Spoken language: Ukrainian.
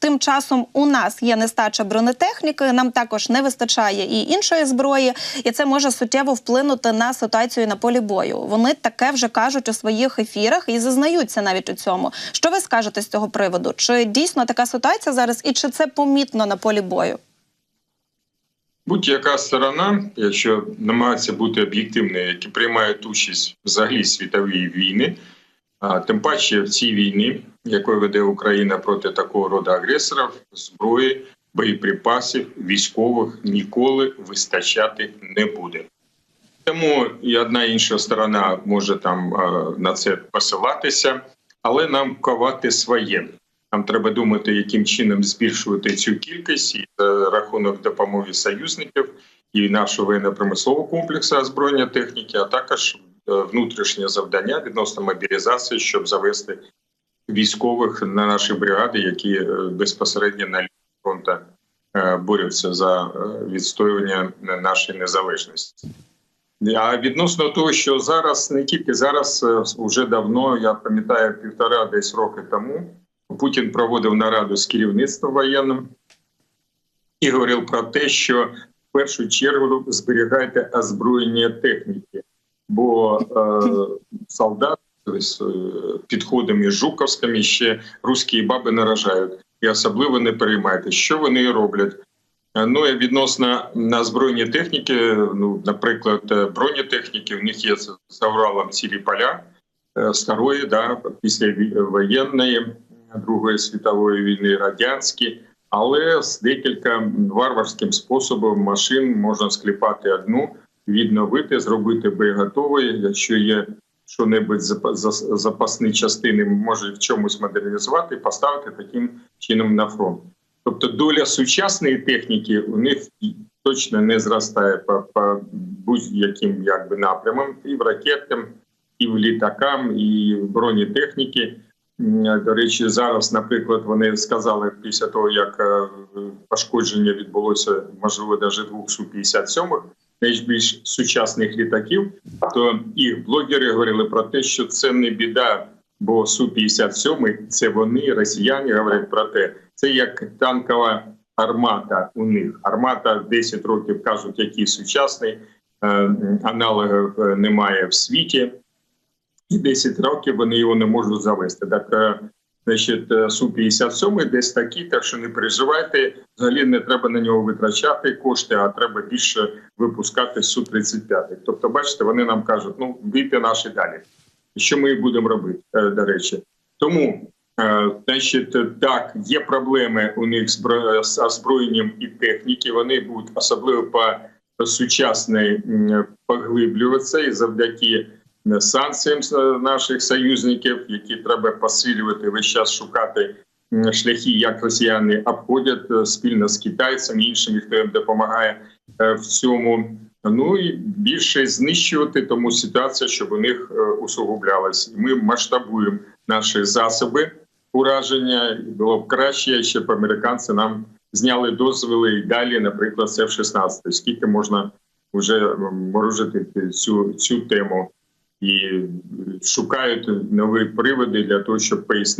Тим часом у нас є нестача бронетехніки. Нам також не вистачає і іншої зброї, і це може суттєво вплинути на ситуацію на полі бою. Вони таке вже кажуть у своїх ефірах і зазнаються навіть у цьому. Що ви скажете з цього приводу? Чи дійсно така ситуація зараз, і чи це помітно на полі бою? Будь-яка сторона, якщо намагається бути об'єктивною, які приймають участь взагалі світові війни, тим паче в цій війні, якою веде Україна проти такого роду агресорів, зброї, боєприпасів, військових ніколи вистачати не буде. Тому і одна інша сторона може там на це посилатися, але нам ковати своє. Нам треба думати, яким чином збільшувати цю кількість і рахунок допомоги союзників і нашого воєнно-промислового комплексу озброєння техніки, а також е, внутрішнє завдання відносно мобілізації, щоб завести військових на наші бригади, які е, безпосередньо на лінії фронту е, борються за е, відстоювання нашої незалежності. А відносно того, що зараз не тільки зараз, вже давно, я пам'ятаю, півтора десь роки тому. Путін проводив нараду з керівництвом воєнним і говорив про те, що в першу чергу зберігайте озброєння техніки, бо е, солдат з е, підходами жуковськими ще русські баби наражають і особливо не переймайте, що вони роблять. Е, Ну і відносно на озброєння техніки, ну наприклад, е, бронетехніки, в них є з Авралом цілі поля старої, да, після воєнної. Другої світової війни радянські, але з декілька варварським способом машин можна скліпати одну, відновити, зробити боєготовий. Якщо є що-небудь запасні частини, може в чомусь модернізувати, поставити таким чином на фронт. Тобто доля сучасної техніки у них точно не зростає по, по будь-яким якби напрямам, і в ракетам, і в літакам, і в бронетехніки. До речі, зараз, наприклад, вони сказали після того, як е, пошкодження відбулося, можливо, навіть двох су 57 найбільш сучасних літаків, то їх блогери говорили про те, що це не біда, бо су 57 це вони, росіяни, говорять про те, це як танкова армата у них. Армата 10 років кажуть, який сучасний е, аналогів е, немає в світі і 10 років вони його не можуть завести. Так, е, значить, е, су 57 десь такі, так що не переживайте. Взагалі не треба на нього витрачати кошти, а треба більше випускати су 35 Тобто, бачите, вони нам кажуть, ну бійте наші далі. Що ми будемо робити, е, до речі, тому. е, Значить, так, є проблеми у них з озброєнням і техніки. Вони будуть особливо по сучасний м, поглиблюватися і завдяки санкціям е, наших союзників, які треба посилювати весь час шукати шляхи, як росіяни обходять е, спільно з китайцями, іншими, хто їм допомагає е, в цьому. Ну і більше знищувати тому ситуація, щоб у них усугублялась. Ми масштабуємо наші засоби ураження. Було б краще, щоб американці нам зняли дозволи і далі, наприклад, це в 16 Скільки можна вже морожити цю, цю тему і шукають нові приводи для того, щоб пояснити.